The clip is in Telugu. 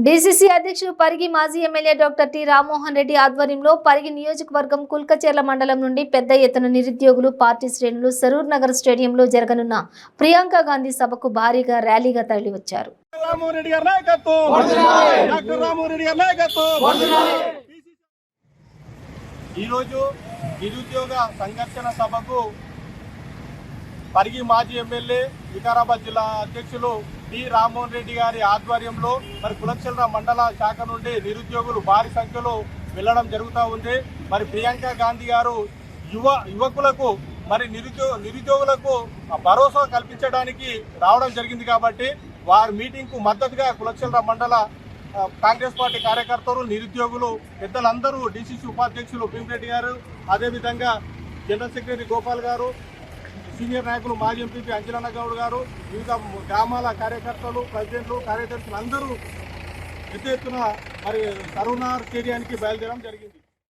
డీసీసీ అధ్యక్షుడు పరిగి మాజీ MLA doctor T Rammohan Reddy ఆధ్వర్యంలో పరిగి నియోజకవర్గం కుల్కచేర్ల మండలం నుండి పెద్ద ఎత్తున నిరుద్యోగులు పార్టీ శ్రేణులు సరూర్ నగర్ స్టేడియంలో జరగనున్న ప్రియాంక గాంధీ సభకు భారీగా ర్యాలీగా తరలివచ్చారు. వచ్చారు ఈరోజు నిరుద్యోగ సంఘర్షణ సభకు పరిగి మాజీ ఎమ్మెల్యే వికారాబాద్ జిల్లా అధ్యక్షులు డి రామ్మోహన్ రెడ్డి గారి ఆధ్వర్యంలో మరి కులక్షల మండల శాఖ నుండి నిరుద్యోగులు భారీ సంఖ్యలో వెళ్ళడం జరుగుతూ ఉంది. మరి ప్రియాంక గాంధీ గారు యువ యువకులకు మరి నిరుద్యోగ నిరుద్యోగులకు భరోసా కల్పించడానికి రావడం జరిగింది కాబట్టి వారి మీటింగ్కు మద్దతుగా కులక్షల మండల కాంగ్రెస్ పార్టీ కార్యకర్తలు నిరుద్యోగులు పెద్దలందరూ డిసిసి ఉపాధ్యక్షులు భీమిరెడ్డి గారు అదేవిధంగా జనరల్ సెక్రటరీ గోపాల్ గారు సీనియర్ నాయకులు మాజీ ఎంపీపీ అంజలన్న గౌడ్ గారు వివిధ గ్రామాల కార్యకర్తలు ప్రెసిడెంట్లు కార్యదర్శులు అందరూ పెద్ద ఎత్తున మరి కరోనా స్టేడియానికి బయలుదేరడం జరిగింది.